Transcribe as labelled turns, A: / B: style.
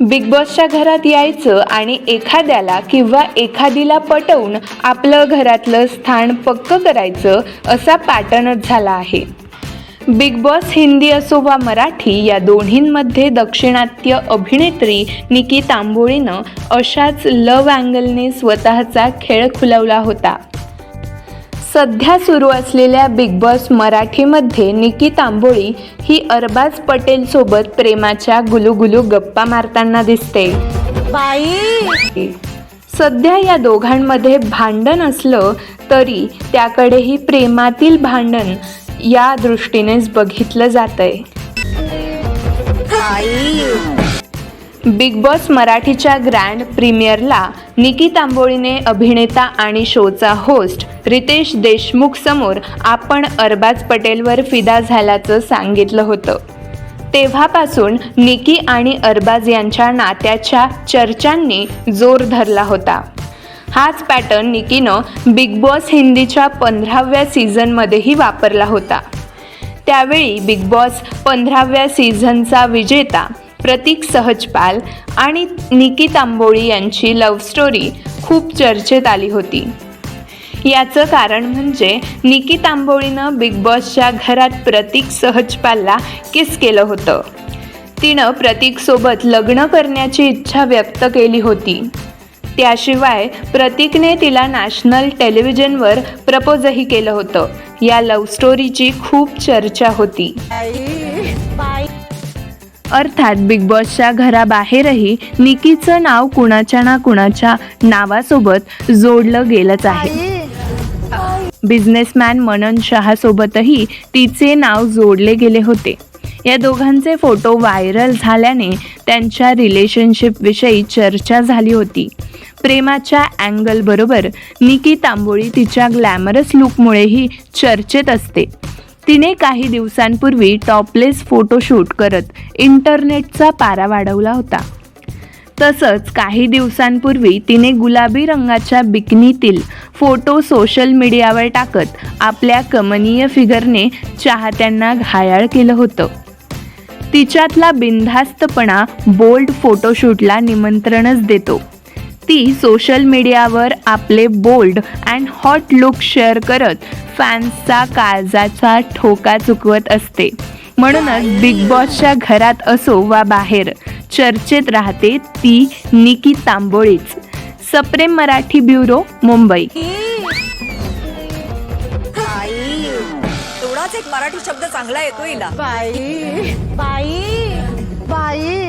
A: Big बॉसच्या घरात यायचं आणि एखाद्याला किंवा एखादीला पटवून आपलं घरातलं स्थान पक्क करायचं असा पॅटर्नच झाला आहे. बिग बॉस हिंदी असो वा मराठी या दोन्हींमध्ये दक्षिणात्य अभिनेत्री निकी तांबोळीनं अशाच लव अँगलने स्वतःचा खेळ खुलवला होता. सध्या सुरू असलेल्या बिग बॉस मराठीमध्ये निकी तांबोळी ही अरबाज पटेल सोबत प्रेमाच्या गुलुगुलू गप्पा मारताना दिसते.
B: बाई!
A: सध्या या दोघांमध्ये भांडण असलं तरी त्याकडेही प्रेमातील भांडण या दृष्टीनेच बघितलं जातंय. बिग बॉस मराठीच्या ग्रँड प्रीमियरला निकी तांबोळीने अभिनेता आणि शोचा होस्ट रितेश देशमुख समोर आपण अरबाज पटेलवर फिदा झाल्याचं सांगितलं होतं. तेव्हापासून निकी आणि अरबाज यांच्या नात्याच्या चर्चांनी जोर धरला होता. हाच पॅटर्न निकीनं बिग बॉस हिंदीच्या पंधराव्या सीझनमध्येही वापरला होता. त्यावेळी बिग बॉस पंधराव्या सीझनचा विजेता प्रतीक सहजपाल आणि निकी तांबोळी यांची लव्ह स्टोरी खूप चर्चेत आली होती. याचं कारण म्हणजे निकी तांबोळीनं बिग बॉसच्या घरात प्रतीक सहजपालला किस केलं होतं. तिनं प्रतीकसोबत लग्न करण्याची इच्छा व्यक्त केली होती. त्याशिवाय प्रतीकने तिला नॅशनल टेलिव्हिजनवर प्रपोजही केलं होतं. या लव्ह स्टोरीची खूप चर्चा होती. अर्थात बिग बॉसच्या घराबाहेरही निकीचं नाव कुणाच्या ना कुणाच्या नावासोबत जोडलं गेलंच आहे. बिझनेसमॅन मनन शहासोबतही तिचे नाव जोडले गेले होते. या दोघांचे फोटो व्हायरल झाल्याने त्यांच्या रिलेशनशिपविषयी चर्चा झाली होती. प्रेमाच्या अँगल बरोबर निकी तांबोळी तिच्या ग्लॅमरस लुकमुळेही चर्चेत असते. तिने काही दिवसांपूर्वी टॉपलेस फोटोशूट करत इंटरनेटचा पारा वाढवला होता. तसंच काही दिवसांपूर्वी तिने गुलाबी रंगाच्या बिकनीतील फोटो सोशल मीडियावर टाकत आपल्या कमनीय फिगरने चाहत्यांना घायाळ केलं होतं. तिच्यातला बिनधास्तपणा बोल्ड फोटोशूटला निमंत्रणच देतो. ती सोशल मीडियावर आपले bold and hot look share करत फॅन्सचा काळजाचा ठोका चुकवत असते. म्हणूनच बिग बॉसच्या घरात असो वा बाहेर चर्चेत राहते ती निकी तांबोळीच. सप्रेम मराठी ब्युरो मुंबई.
C: एक मराठी शब्द चांगला येतो हिला
B: बाई बाई बाई.